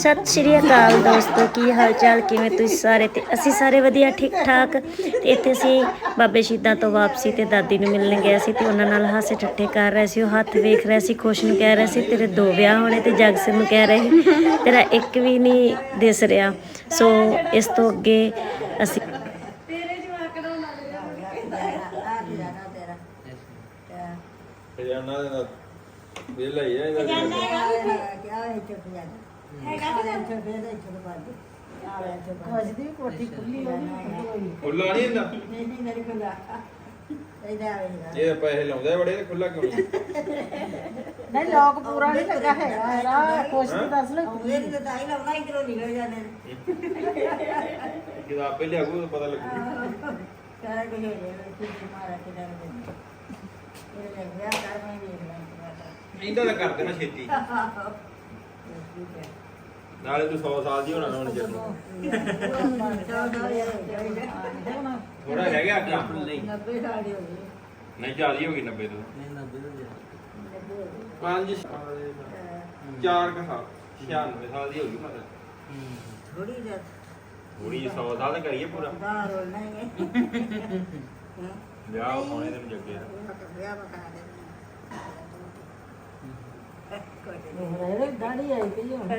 ਸਤਿ ਸ਼੍ਰੀ ਅਕਾਲ ਦੋਸਤੋ ਕੀ ਹਾਲ ਚਾਲ ਕਿਵੇਂ ਤੁਸੀਂ ਸਾਰੇ? ਤੇ ਅਸੀਂ ਸਾਰੇ ਵਧੀਆ ਠੀਕ ਠਾਕ ਤੇ ਇੱਥੇ ਅਸੀਂ ਬਾਬੇ ਸ਼ਹੀਦਾਂ ਤੋਂ ਵਾਪਸੀ ਤੇ ਦਾਦੀ ਨੂੰ ਮਿਲਣ ਗਏ ਸੀ ਤੇ ਉਹਨਾਂ ਨਾਲ ਹਾਸੇ ਠੱਠੇ ਕਰ ਰਹੇ ਸੀ ਉਹ ਹੱਥ ਵੇਖ ਰਹੇ ਸੀ ਖੁਸ਼ ਨੂੰ ਕਹਿ ਰਹੇ ਸੀ ਤੇਰੇ ਦੋ ਵਿਆਹ ਹੋਣੇ ਤੇ ਜਗਸਿਰ ਨੂੰ ਕਹਿ ਰਹੇ ਤੇਰਾ ਇੱਕ ਵੀ ਨਹੀਂ ਦਿਸ ਰਿਹਾ। ਸੋ ਇਸ ਤੋਂ ਅੱਗੇ ਅਸੀਂ ਖਜ਼ਾਨਾ ਦੇ ਨਾਲ ਵਿਹਲਾ ਹੀ ਹੈ ਇਹਦਾ। ਖੁੱਲਾ ਨਹੀਂ? ਹੁੰਦਾ। ਇਹ ਪੈਸੇ ਲਾਉਂਦਾ ਹੈ ਬੜੇ ਖੁੱਲਾ ਕਿਉਂ ਨਹੀਂ? ਨਹੀਂ ਲੋਕ ਪੂਰਾ ਨਹੀਂ ਲੱਗਾ ਹੈਗਾ ਇਹਦਾ ਕੁਛ ਤੇ ਦੱਸ ਲੈ ਜਦੋਂ ਆਪੇ ਲਿਆਗੂ ਤਾਂ ਪਤਾ ਲੱਗੂ। ਇੰਦਾ ਤਾਂ ਕਰ ਦੇਣਾ ਛੇਤੀ। ਨਾਲੇ ਤੂੰ 100 ਸਾਲ ਦੀ ਹੋਣਾ ਨਾ ਹੁਣ ਜਦ ਥੋੜਾ ਰਹਿ ਗਿਆ ਅੱਗਾ ਨਹੀਂ ਜਿਆਦੀ ਹੋ ਗਈ 90 ਤੋਂ। ਪੰਜ ਚਾਰ ਕਹਾ 96 ਸਾਲ ਦੀ ਹੋ ਗਈ ਮਤਲਬ ਥੋੜੀ ਜਿਹੀ 100 ਸਾਲ ਦਾ ਕਰੀਏ ਪੂਰਾ। ਵਿਆਹ ਹੋਣੇ ਤੈਨੂੰ ਜੱਗੇ ਇਹਦੇ ਦਾੜੀ ਆਈ ਪਈ ਹੁਣ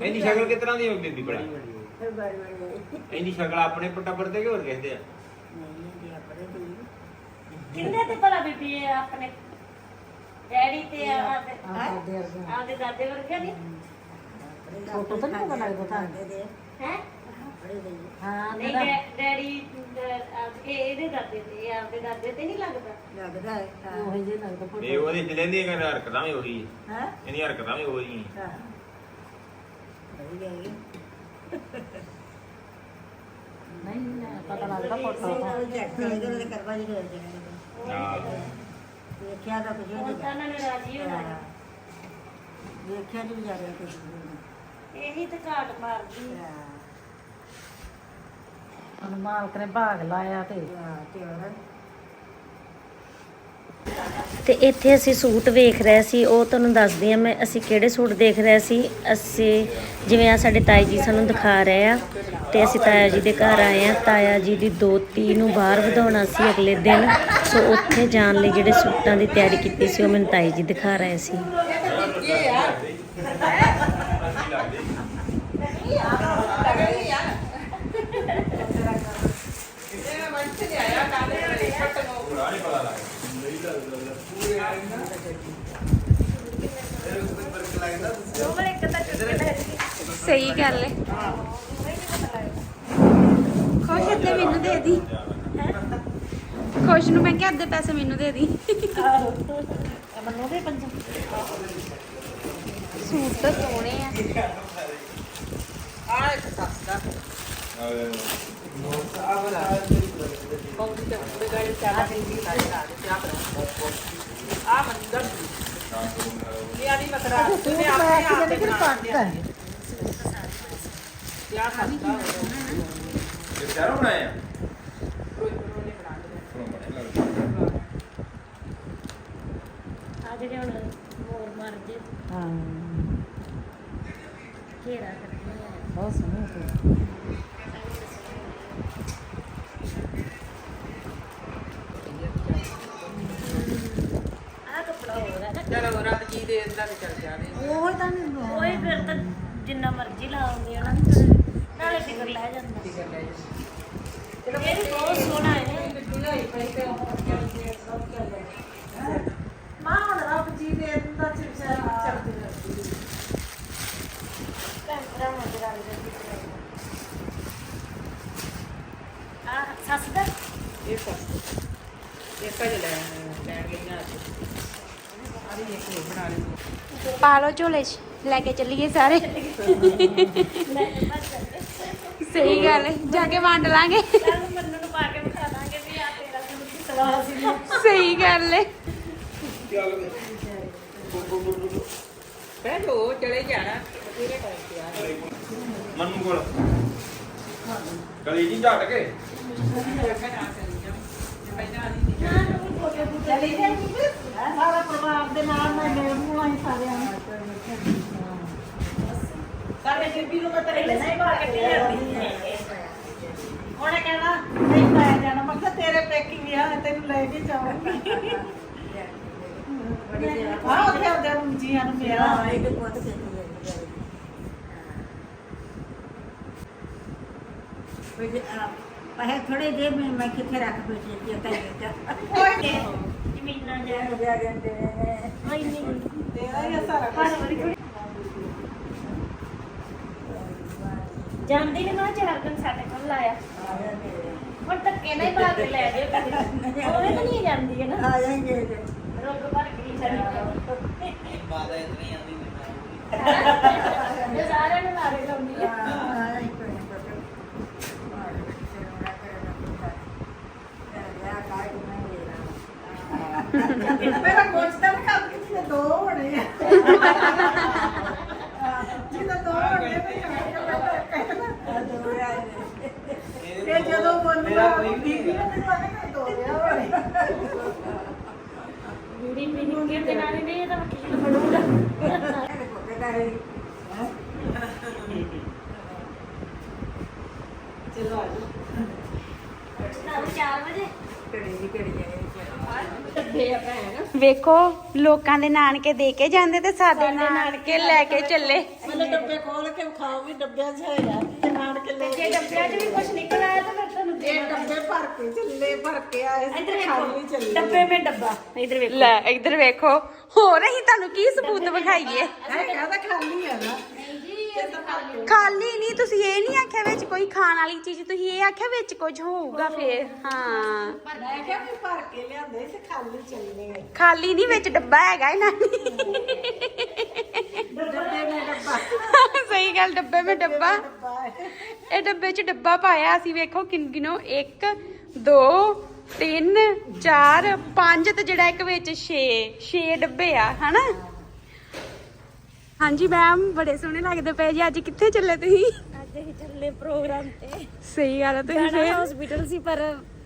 ਇੰਨੀ ਸ਼ਕਲ ਕਿਸ ਤਰ੍ਹਾਂ ਦੀ ਹੋ ਬੀਬੀ ਬੜਾ ਇੰਨੀ ਸ਼ਕਲ ਆਪਣੇ ਪਟਾਪਰ ਤੇ ਕਿ ਹੋਰ ਕਿਸੇ ਦੇ ਆ? ਕਿੰਨੇ ਤੇ ਭਲਾ ਬੀਬੀ ਇਹ ਆਪਣੇ? ਡੈਡੀ ਤੇ ਵਰਗਾ ਆਪਦੇ ਦਾਦੇ ਵਰਗੇ ਨਹੀਂ? ਫੋਟੋ ਤਾਂ ਨਹੀਂ ਪਤਾ ਲੱਗਦਾ ਤੁਹਾਨੂੰ? ਹੈ? ਹਾਂ ਨਹੀਂ ਮੇਰਾ ਡੈ- ਡੈਡੀ ਅਹ, ਆਪ- ਇਹ ਇਹਦੇ ਦਾਦੇ ਤੇ ਇਹ ਆਪਦੇ ਦਾਦੇ ਤੇ ਨਹੀਂ ਲੱਗਦਾ? ਉਹ ਜੇ ਲੱਗਦਾ ਫੋਟੋ। ਇਹ ਉਹਦੀ ਜਲੰਦੀ ਕਰ ਹਰਕਤਾਂ ਵੀ ਉਹੀ ਹੈ? ਇਹਦੀ ਹਰਕਤਾਂ ਵੀ ਉਹੀ ਹੈ। ਨਹੀਂ ਨਹੀਂ, ਪਤਾ ਲੱਗਦਾ ਫੋਟੋ ਤੋਂ ਹਾਂ ਵੇਖਿਆ ਤਾਂ। ਕੁਝ ਹੁਣ ਨਹੀਂ ਤਾਂ ਉਹਨਾਂ ਨੇ ਰਾਜੀ ਹੋਣਾ। ਹੈ। ਵੇਖਿਆ ਨਹੀਂ ਜਾ ਰਿਹਾ ਕੁਝ ਨਹੀਂ ਇਹੀ ਤੇ ਘਾਟ ਮਾਰਦੀ। ਹੁਣ ਮਾਲਕ ਨੇ ਭਾਗ ਲਾਇਆ ਤੇ। ਤੇ ਇੱਥੇ ਅਸੀਂ ਸੂਟ ਵੇਖ ਰਹੇ ਸੀ ਉਹ ਤੁਹਾਨੂੰ ਦੱਸਦੀ ਆ ਮੈਂ ਅਸੀਂ ਕਿਹੜੇ ਸੂਟ ਦੇਖ ਰਹੇ ਸੀ? ਅਸੀਂ ਜਿਵੇਂ ਆ ਸਾਡੇ ਤਾਈ ਜੀ ਸਾਨੂੰ ਦਿਖਾ ਰਹੇ ਆ ਤੇ ਅਸੀਂ ਤਾਇਆ ਜੀ ਦੇ ਘਰ ਆਏ ਆ। ਤਾਇਆ ਜੀ ਦੀ ਦੋਤੀ ਨੂੰ ਬਾਹਰ ਵਧਾਉਣਾ ਸੀ ਅਗਲੇ ਦਿਨ ਸੋ ਉੱਥੇ ਜਾਣ ਲਈ ਜਿਹੜੇ ਸੂਟਾਂ ਦੀ ਤਿਆਰੀ ਕੀਤੀ ਸੀ ਉਹ ਮੈਨੂੰ ਤਾਈ ਜੀ ਦਿਖਾ ਰਹੇ ਸੀ। ਸਹੀ ਗੱਲ ਹੈ। ਖੁਸ਼ ਅੱਧੇ ਮੈਨੂੰ ਦੇ ਦੀ। ਖੁਸ਼ ਨੂੰ ਮੈਂ ਕਿਹਾ, ਅੱਧੇ ਪੈਸੇ ਮੈਨੂੰ ਦੇ ਦੀ। ਮੰਨੋ ਦੇ ਪੰਜ ਸੂਟ ਤਾਂ ਸੋਹਣੇ ਆ। ਤੂੰ ਮੈਂ ਕਿ ਜਨੇ ਕਿ ਇਹ ਚਾਰੋਂ ਬਣਾਏ ਆ ਸੁਣੋ ਬਣੇ ਲੱਗਦਾ ਆ ਜਿਹੜੇ ਹੁਣ ਮੋਰ ਮਰ ਜੇ ਹਾਂ ਘੇਰਾ ਕਰਦੇ ਆ ਬਹੁਤ ਸੋਹਣਾ ਤੇ ਆ ਕੱਪੜਾ ਹੋਰ ਹੈ ਨਾ ਚਲੋ ਰੱਬ ਜੀ ਦੇ ਅੰਦਰ ਚੱਲ ਜਾਣੇ ਉਹ ਤਾਂ ਨਹੀਂ ਕੋਈ ਫਿਰ ਤਾਂ ਜਿੰਨਾ ਮਰਜ਼ੀ ਲਾਉਂਦੀ ਆ ਨਾ ਨਾਲੇ ਫਿਕਰ ਲੈ ਜਾਂਦਾ। ਠੀਕ ਹੈ ਇਹ ਵੀ ਬਹੁਤ ਸੋਹਣਾ ਹੈ। ਮਾਂ ਹੁਣ ਰੱਬ ਜੀ ਦੇ ਅੰਦਰ ਚ ਵਿਚਾਰੀ ਚੱਲਦੀ ਰਹਿੰਦੀ ਕੰਤਰਾ ਮੋਟਰ ਵਾਲੀ ਦੀ ਆ। ਸੱਸ ਦਾ? ਇਹ ਸਸ। ਇਹ ਕਜ ਲੈ ਲੈਣ ਗਈਆਂ ਅੱਜ ਆਰੀ ਇੱਕ ਹੋਰ ਬਣਾ ਲਈ ਪਾ ਲਓ ਝੋਲੇ 'ਚ ਲੈ ਕੇ ਚੱਲੀਏ ਸਾਰੇ। ਸਹੀ ਗੱਲ ਹੈ ਜਾ ਕੇ ਵੰਡ ਲਾਂਗੇ। ਕੱਲ ਮੰਨੂ ਨੂੰ ਪਾ ਕੇ ਵਿਖਾ ਦਾਂਗੇ ਵੀ ਆ ਤੇਰਾ ਸੂਟ ਕਿਸ ਤਰ੍ਹਾਂ ਸੀ ਸਹੀ ਗੱਲ ਹੈ ਪਹਿਲੋ ਚਲੇ ਜਾਣਾ ਬਥੇਰੇ ਟਾਈਮ ਤੇ ਆ ਮੰਨੂ ਕੋਲ ਕਲੀ ਜੀ ਝਟ ਕੇ ਚਲੀ ਜਾਏਗੀ। ਸਾਰਾ ਪਰਿਵਾਰ ਦੇ ਨਾਲ ਮੈਂ ਮੇਰੇ ਮੂੰਹ ਆਈ ਸਾਰਿਆਂ ਨੂੰ ਬੀਬੀ ਨੂੰ ਮੈਂ ਤੇਰੇ ਨਹੀਂ ਬਾਹਰ ਕੱਢੀ ਜਾਂਦੀ ਉਹਨੇ ਕਹਿਣਾ ਨਹੀਂ ਮੈਂ ਜਾਣਾ। ਮੈਂ ਕਿਹਾ ਤੇਰੇ ਪੇਕੀ ਵਿਆਹ ਹੈ ਤੈਨੂੰ ਲੈ ਕੇ ਜਾਵਾਂਗੀ ਆਹ ਉੱਥੇ ਆਉਂਦੇ ਨੂੰ ਜੀਆਂ ਨੂੰ ਮੇਰਾ ਹਾਂ ਇਹ ਬਹੁਤ ਕਹਿੰਦੀ ਹੈ ਵੀ ਪਹਿਲੇ ਥੋੜੇ ਦੇ ਮੈਂ ਕਿੱਥੇ ਰੱਖ ਬੈਠੀ ਸੀ ਤਾਂ ਇਹ ਜ਼ਮੀਨਾਂ ਜਾ ਜਾ ਗੰਦੇ ਨਹੀਂ ਨਹੀਂ ਤੇਰਾ ਹੀ ਸਾਰਾ ਕੁਛ। ਜਾਂਦੀ ਨੇ ਮੈਂ ਚਾਰ ਦਿਨ ਸਾਡੇ ਕੋਲ ਲਾਇਆ। ਹੁਣ ਧੱਕੇ ਨਾਲ ਹੀ ਬਾਹਰ ਕੇ ਲੈ ਜਿਓ ਕਦੇ ਉਹਨੇ ਤਾਂ ਨਹੀਂ ਜਾਂਦੀ ਹੈ ਨਾ। ਆ ਜਾਏਂਗੇ ਰੋਗ ਭਰ ਕੇ ਨਹੀਂ ਜਾਂਦੀ ਬਾਦਾ ਇਤਨੀ ਆਂਦੀ ਇਹ ਸਾਰਿਆਂ ਨੂੰ ਲਾਰੇ ਲਾਉਂਦੀ ਆ ਹਾਂ ਇੱਕ ਮਿੰਟ ਮਾਰ ਸਿਰੋਣਾ ਕਰਨਾ ਪੁੱਤਾ ਯਾ ਕਾਇ ਮੈਂ ਲੈ ਮੇਰਾ ਕੋਚ ਤਾਂ ਕੰਮ ਕਿਸੇ ਦੇ ਦੋ ਹੋਣੇ ਆ। ਜਿਹਦਾ ਦੋ ਹੋਣੇ ਤੇ ਤੇ ਜਦੋਂ ਬੋਲੂਗਾ ਬੀਬੀ ਨੇ ਮੈਨੂੰ ਆਖਿਆ ਦੋ ਵਿਆਹ ਹੋਣੇ ਬੀੜੀ ਪੀਣੀ ਕਿਤੇ ਨਾਲ ਨਹੀਂ ਇਹ ਤਾਂ ਵਕੀਲ ਬਣੂਗਾ ਚਲੋ ਆ ਜਾਓ। 4 ਵਜੇ। ਵੇਖੋ ਲੋਕਾਂ ਦੇ ਨਾਨਕੇ ਦੇ ਕੇ ਜਾਂਦੇ ਤੇ ਸਾਡੇ ਨਾਨਕੇ ਲੈ ਕੇ ਚੱਲੇ। ਮੈਨੂੰ ਡੱਬੇ ਖੋਲ ਕੇ ਖਾਓ ਵੀ ਡੱਬਿਆਂ 'ਚ ਹੈਗਾ ਤੇ ਨਾਨ ਕੇ ਲੈ ਜੇ ਡੱਬਿਆਂ 'ਚ ਵੀ ਕੁਝ ਨਿਕਲ ਆਇਆ ਤਾਂ ਫਿਰ ਤੁਹਾਨੂੰ ਇਹ ਡੱਬੇ ਭਰ ਕੇ ਚੱਲੇ ਭਰ ਕੇ ਆਏ ਸੀ ਖਾਲੀ ਚੱਲੇ। ਡੱਬੇ ਵਿੱਚ ਡੱਬਾ ਇਧਰ ਵੇਖੋ। ਲੈ ਇੱਧਰ ਵੇਖੋ। ਹੋਰ ਅਸੀਂ ਤੁਹਾਨੂੰ ਕੀ ਸਬੂਤ ਵਿਖਾਈਏ? ਹੈ ਕਹਦਾ ਖਾਲੀ ਹੈ ਨਾ। ਖਾਲੀ ਨਹੀਂ ਤੁਸੀਂ ਇਹ ਨਹੀਂ ਆਖਿਆ ਵਿੱਚ ਕੋਈ ਖਾਣ ਵਾਲੀ ਚੀਜ਼ ਤੁਸੀਂ ਇਹ ਆਖਿਆ ਵਿੱਚ ਕੁਝ ਹੋਊਗਾ ਫੇਰ ਹਾਂ। ਮੈਂ ਕਿਹਾ ਵੀ ਭਰ ਕੇ ਲਿਆਂਦੇ ਤੇ ਖਾਲੀ ਚੱਲੇ ਆ। ਖਾਲੀ ਨਹੀਂ ਵਿੱਚ ਡੱਬਾ ਹੈਗਾ ਇਹਨਾਂ ਨੇ ਡੱਬੇ ਨੇ ਡੱਬਾ। ਸਹੀ ਗੱਲ ਡੱਬੇ ਵਿੱਚ ਡੱਬਾ ਡੱਬਾ। ਹੈ। ਇਹ ਡੱਬੇ 'ਚ ਡੱਬਾ ਪਾਇਆ ਅਸੀਂ ਵੇਖੋ ਕਿੰਨ ਗਿਨੋ 1 2 3 4 5 ਤੇ ਜਿਹੜਾ ਇੱਕ ਵਿੱਚ 6 6 ਡੱਬੇ ਆ ਹਨਾ? ਹਾਂਜੀ ਮੈਮ ਬੜੇ ਸੋਹਣੇ ਲੱਗਦੇ ਪਏ ਜੀ। ਅੱਜ ਕਿੱਥੇ ਚੱਲੇ ਤੁਸੀਂ? ਅੱਜ ਅਸੀਂ ਚੱਲੇ ਪ੍ਰੋਗਰਾਮ ਤੇ। ਸਹੀ ਗੱਲ ਆ ਤੁਸੀਂ ਜਾਣਾ ਫੇਰ? ਹਸਪੀਟਲ ਸੀ ਪਰ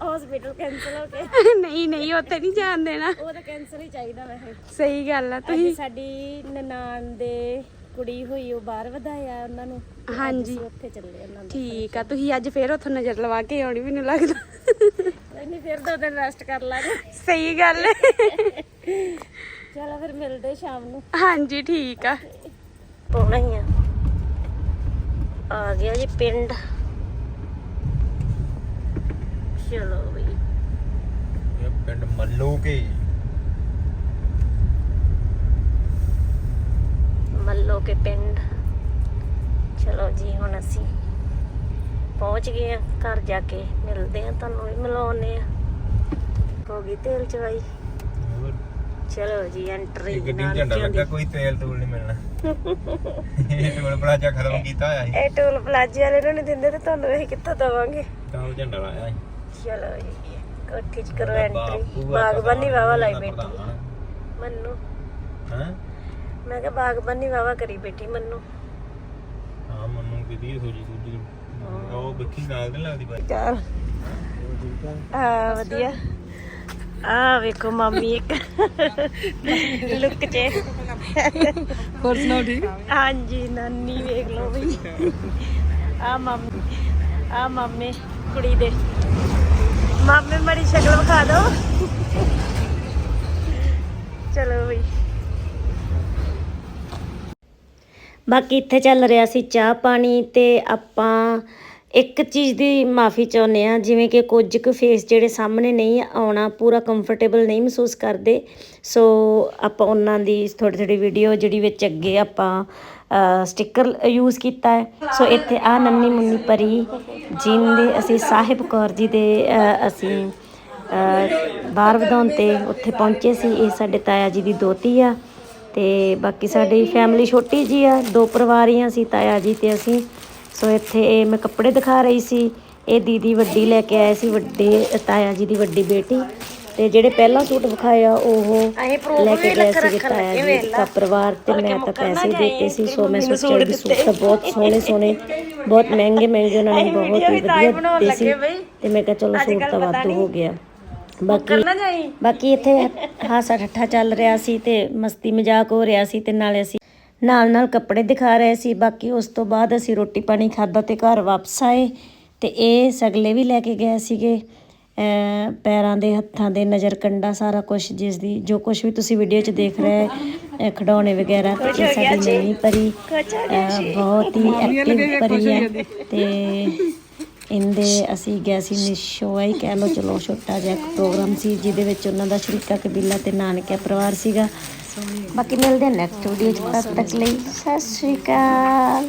ਹਸਪੀਟਲ ਕੈਨਸਲ ਹੋ ਗਿਆ ਨਹੀਂ ਨਹੀਂ ਉੱਥੇ ਨਹੀਂ ਜਾਣ ਦੇਣਾ। ਉਹ ਤਾਂ ਕੈਨਸਲ ਹੀ ਚਾਹੀਦਾ ਵੈਸੇ। ਸਹੀ ਗੱਲ ਅੱਜ ਤੁਸੀਂ? ਸਾਡੀ ਨਨਾਣ ਦੇ ਕੁੜੀ ਹੋਈ ਉਹ ਬਾਹਰ ਵਧਾਇਆ ਉਹਨਾਂ ਨੂੰ। ਤੇ ਅੱਜ ਹਾਂਜੀ। ਅਸੀਂ ਉੱਥੇ ਚੱਲੇ ਉਹਨਾਂ ਦੇ ਠੀਕ ਆ ਤੁਸੀਂ ਅੱਜ ਫੇਰ ਉੱਥੋਂ ਨਜ਼ਰ ਲਵਾ ਕੇ ਆਉਣੀ ਮੈਨੂੰ ਲੱਗਦਾ। ਨਹੀਂ ਫਿਰ ਦੋ ਦਿਨ ਰੈਸਟ ਕਰ ਲਾਂਗੇ। ਸਹੀ ਗੱਲ ਹੈ। ਚਲੋ ਫਿਰ ਮਿਲਦੇ ਸ਼ਾਮ ਨੂੰ। ਹਾਂਜੀ ਠੀਕ ਆ। ਪਹੁੰਚਣਾ ਹੀ ਆ। ਆ ਗਿਆ ਜੀ ਪਿੰਡ। ਚਲੋ ਬਈ। ਇਹ ਪਿੰਡ ਮੱਲੋ ਕੇ? ਮੱਲੋ ਕੇ ਪਿੰਡ। ਚਲੋ ਜੀ ਹੁਣ ਅਸੀਂ ਪਹੁੰਚ ਗਏ ਆ। ਘਰ ਜਾ ਕੇ ਮਿਲਦੇ ਆ ਤੁਹਾਨੂੰ ਵੀ ਮਿਲਾਉਨੇ ਆ। ਹੋ ਗਈ ਤੇਲ ਚਵਾਈ ਚਲੋ ਜੀ ਐਂਟਰੀ ਲੱਗਾ ਕੋਈ ਤੇਲ ਤੂਲ ਇਹ ਟੋਲ ਪਲਾਜ਼ਾ ਖਤਮ ਕੀਤਾ ਹੋਇਆ ਸੀ। ਇਹ ਟੋਲ ਪਲਾਜ਼ੇ ਵਾਲੇ ਨੂੰ ਨਹੀਂ ਦਿੰਦੇ ਤੇ ਤੁਹਾਨੂੰ ਅਸੀਂ ਕਿੱਥੋਂ ਦਵਾਂਗੇ? ਤਾਂ ਉਹ ਝੰਡਾ ਲਾਇਆ ਸੀ। ਚਲੋ ਜੀ ਕੋਠੀ ਚ ਕਰੋ ਐਂਟਰੀ ਬਾਗਬਾਨੀ ਵਾਵਾ ਲਾਈ। ਬੈਠੀ। ਮੰਨੂ। ਹੈਂ? ਮੈਂ ਕਿਹਾ ਬਾਗਬਾਨੀ ਵਾਵਾ ਕਰੀ ਬੈਠੀ ਮੰਨੂ। ਹਾਂ ਮਨੂੰ ਕਿਦੀ ਸੋਜੀ ਸੋਜੀ। ਉਹ ਬੱਕੀ ਨਾਲ ਨਹੀਂ ਲੱਗਦੀ ਬਾਈ। ਚਾਰ ਆ। ਵਧੀਆ। ਆ ਵੇਖੋ ਮਾਮੀ ਇੱਕ ਲੁੱਕ ਚ। ਹੋਰ ਸੁਣਾਓ ਠੀਕ? ਹਾਂਜੀ ਨਾਨੀ ਵੇਖ ਲਓ ਬਈ। ਆ ਮਾਮੀ ਆ ਮਾਮੇ ਕੁੜੀ ਦੇ। ਮਾਮੇ ਮੜੀ ਸ਼ਕਲ ਵਿਖਾ ਦਿਓ। ਚਲੋ ਬਈ। ਬਾਕੀ ਇੱਥੇ ਚੱਲ ਰਿਹਾ ਸੀ ਚਾਹ ਪਾਣੀ ਤੇ ਆਪਾਂ ਇੱਕ ਚੀਜ਼ ਦੀ ਮਾਫੀ ਚਾਹੁੰਦੇ ਆ ਜਿਵੇਂ ਕਿ ਕੁਝ ਕੁ ਫੇਸ ਜਿਹੜੇ ਸਾਹਮਣੇ ਨਹੀਂ ਆਉਣਾ, ਪੂਰਾ ਕੰਫਰਟੇਬਲ ਨਹੀਂ ਮਹਿਸੂਸ ਕਰਦੇ। ਸੋ ਆਪਾਂ ਉਹਨਾਂ ਦੀ ਥੋੜੀ ਥੋੜੀ ਵੀਡੀਓ ਜਿਹੜੀ ਵਿੱਚ ਅੱਗੇ ਆਪਾਂ ਸਟicker ਯੂਜ਼ ਕੀਤਾ ਹੈ। ਸੋ ਇੱਥੇ ਆ ਨੰਨੀ ਮੁੰਨੀ ਪਰੀ ਜਿੰਦੇ ਅਸੀਂ ਸਾਹਿਬ ਕੌਰ ਜੀ ਦੇ ਅਸੀਂ ਬਾਹਰ ਵਧਾਉਣ ਤੇ ਉੱਥੇ ਪਹੁੰਚੇ ਸੀ। ਇਹ ਸਾਡੇ ਤਾਇਆ ਜੀ ਦੀ ਦੋਤੀ ਆ। ਤੇ ਬਾਕੀ ਸਾਡੀ ਫੈਮਿਲੀ ਛੋਟੀ ਜੀ ਆ, ਦੋ ਪਰਿਵਾਰੀਆਂ ਸੀ ਤਾਇਆ ਜੀ ਤੇ ਅਸੀਂ। ਸੋ ਇੱਥੇ ਇਹ ਮੈਂ ਕੱਪੜੇ ਦਿਖਾ ਰਹੀ ਸੀ। ਇਹ ਦੀਦੀ ਵੱਡੀ ਲੈ ਕੇ ਆਏ ਸੀ ਵੱਡੇ ਤਾਇਆ ਜੀ ਦੀ ਵੱਡੀ ਬੇਟੀ। ਤੇ ਜਿਹੜੇ ਪਹਿਲਾਂ ਸੂਟ ਵਿਖਾਏ ਆ ਉਹ ਲੈ ਕੇ ਗਏ ਸੀ ਤਾਇਆ ਜੀ ਦਾ ਪਰਿਵਾਰ ਤੇ ਮੈਂ ਤਾਂ ਪੈਸੇ ਦਿੱਤੇ ਸੀ ਸੋ ਮੈਂ ਸੋਚਿਆ ਕਿ ਸੂਟ ਤਾਂ ਬਹੁਤ ਸੋਹਣੇ ਸੋਹਣੇ ਬਹੁਤ ਮਹਿੰਗੇ ਮਹਿੰਗੇ ਉਹਨਾਂ ਨੇ ਬਹੁਤ ਹੀ ਵਧੀਆ ਦਿੱਤੇ ਸੀ। ਤੇ ਮੈਂ ਕਿਹਾ ਚਲੋ ਸੂਟ ਤਾਂ ਵਾਧੂ ਹੋ ਗਿਆ। ਬਾਕੀ ਬਾਕੀ ਇੱਥੇ ਹਾਸਾ ਠੱਠਾ ਚੱਲ ਰਿਹਾ ਸੀ ਤੇ ਮਸਤੀ ਮਜ਼ਾਕ ਹੋ ਰਿਹਾ ਸੀ ਤੇ ਨਾਲੇ ਅਸੀਂ ਨਾਲ ਨਾਲ ਕੱਪੜੇ ਦਿਖਾ ਰਹੇ ਸੀ। ਬਾਕੀ ਉਸ ਤੋਂ ਬਾਅਦ ਅਸੀਂ ਰੋਟੀ ਪਾਣੀ ਖਾਦਾ ਤੇ ਘਰ ਵਾਪਸ ਆਏ ਤੇ ਇਹ ਸਗਲੇ ਵੀ ਲੈ ਕੇ ਗਏ ਸੀਗੇ। ਪੈਰਾਂ ਦੇ ਹੱਥਾਂ ਦੇ ਨਜ਼ਰ ਕੰਡਾ ਸਾਰਾ ਕੁਝ ਜਿਸ ਦੀ ਜੋ ਕੁਝ ਵੀ ਤੁਸੀਂ ਵੀਡੀਓ 'ਚ ਦੇਖ ਰਹੇ ਖਿਡੌਣੇ ਵਗੈਰਾ ਤੇ ਇਹ ਸਾਡੀ ਨਵੀਂ ਪਰੀ ਬਹੁਤ ਹੀ ਐਕਟਿਵ ਪਰੀ ਹੈ ਤੇ ਇੰਦੇ ਅਸੀਂ ਗਏ ਸੀ ਨਿਸ਼ੋਆ ਹੀ ਕਹਿ ਲਓ ਚਲੋ ਛੋਟਾ ਜਿਹਾ ਇੱਕ ਪ੍ਰੋਗਰਾਮ ਸੀ ਜਿਹਦੇ ਵਿੱਚ ਉਹਨਾਂ ਦਾ ਸ਼ਰੀਕਾ ਕਬੀਲਾ ਤੇ ਨਾਨਕਿਆ ਪਰਿਵਾਰ ਸੀਗਾ। ਬਾਕੀ ਮਿਲਦੇ ਹਾਂ ਨੈਕਸਟ ਵੀਡੀਓ 'ਚ ਤਦ ਤੱਕ ਲਈ ਸਤਿ ਸ਼੍ਰੀ ਅਕਾਲ।